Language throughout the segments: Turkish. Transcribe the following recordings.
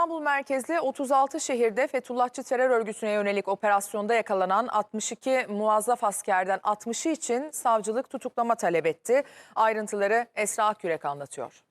İstanbul merkezli 36 şehirde Fethullahçı terör örgütüne yönelik operasyonda yakalanan 62 muazzaf askerden 60'ı için savcılık tutuklama talep etti. Ayrıntıları Esra Akyürek anlatıyor.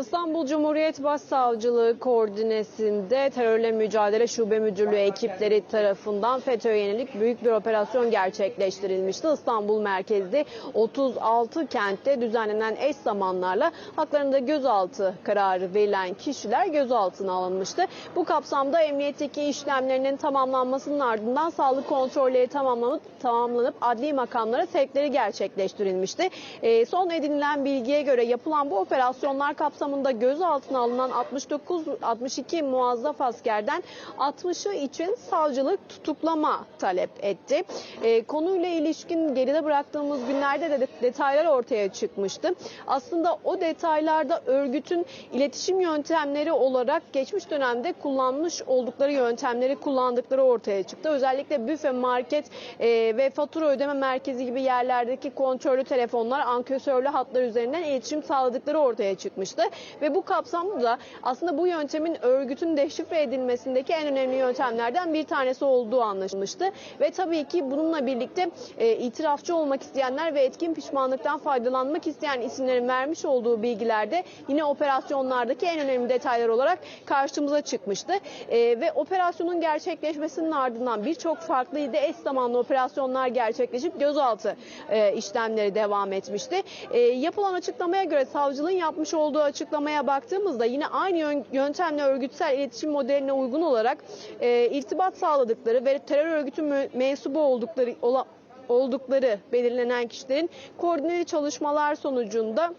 İstanbul Cumhuriyet Başsavcılığı koordinesinde terörle mücadele şube müdürlüğü ekipleri tarafından FETÖ'ye yönelik büyük bir operasyon gerçekleştirilmişti. İstanbul merkezli 36 kentte düzenlenen eş zamanlarla haklarında gözaltı kararı verilen kişiler gözaltına alınmıştı. Bu kapsamda emniyetteki işlemlerinin tamamlanmasının ardından sağlık kontrolleri tamamlanıp, tamamlanıp adli makamlara sevkleri gerçekleştirilmişti. Ee, son edinilen bilgiye göre yapılan bu operasyonlar kapsamında gözaltına alınan 69 62 muazzaf askerden 60'ı için savcılık tutuklama talep etti. Ee, konuyla ilişkin geride bıraktığımız günlerde de detaylar ortaya çıkmıştı. Aslında o detaylarda örgütün iletişim yöntemleri olarak geçmiş dönemde kullanmış oldukları yöntemleri kullandıkları ortaya çıktı. Özellikle büfe, market e, ve fatura ödeme merkezi gibi yerlerdeki kontrollü telefonlar, ankesörlü hatlar üzerinden iletişim sağladıkları ortaya çıkmıştı. Ve bu kapsamda da aslında bu yöntemin örgütün deşifre edilmesindeki en önemli yöntemlerden bir tanesi olduğu anlaşılmıştı. Ve tabii ki bununla birlikte e, itirafçı olmak isteyenler ve etkin pişmanlıktan faydalanmak isteyen isimlerin vermiş olduğu bilgilerde yine operasyonlardaki en önemli detaylar olarak karşımıza çıkmıştı. E, ve operasyonun gerçekleşmesinin ardından birçok farklı ilde eş zamanlı operasyonlar gerçekleşip gözaltı e, işlemleri devam etmişti. E, yapılan açıklamaya göre savcılığın yapmış olduğu açıklamaya baktığımızda yine aynı yön- yöntemle örgütsel iletişim modeline uygun olarak e, irtibat sağladıkları ve terör örgütü mensubu oldukları ola- oldukları belirlenen kişilerin koordineli çalışmalar sonucunda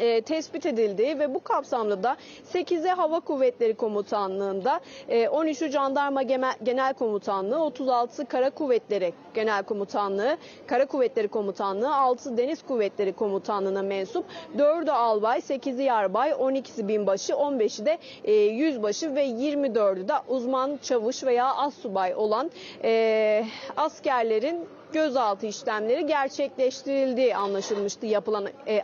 e, tespit edildiği ve bu kapsamda da 8'e Hava Kuvvetleri Komutanlığı'nda, e, 13'ü Jandarma Genel Komutanlığı, 36 Kara Kuvvetleri Genel Komutanlığı, Kara Kuvvetleri Komutanlığı, 6 Deniz Kuvvetleri Komutanlığı'na mensup, 4'ü albay, 8'i yarbay, 12'si binbaşı, 15'i de e, yüzbaşı ve 24'ü de uzman çavuş veya assubay olan e, askerlerin gözaltı işlemleri gerçekleştirildiği anlaşılmıştı yapılan e,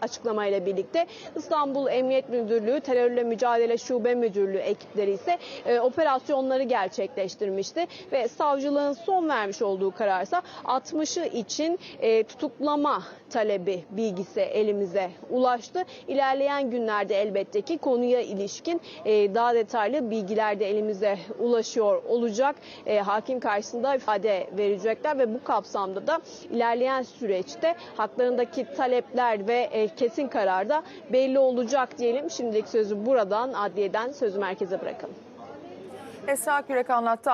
açıklamayla birlikte. İstanbul Emniyet Müdürlüğü Terörle Mücadele Şube Müdürlüğü ekipleri ise e, operasyonları gerçekleştirmişti ve savcılığın son vermiş olduğu kararsa 60'ı için e, tutuklama talebi bilgisi elimize ulaştı. İlerleyen günlerde elbette ki konuya ilişkin e, daha detaylı bilgiler de elimize ulaşıyor olacak. E, hakim karşısında ifade verecekler ve bu kapsamda da ilerleyen süreçte haklarındaki talepler ve e, kesin karar da belli olacak diyelim. Şimdilik sözü buradan adliyeden sözü merkeze bırakalım. Esra Akyürek anlattı.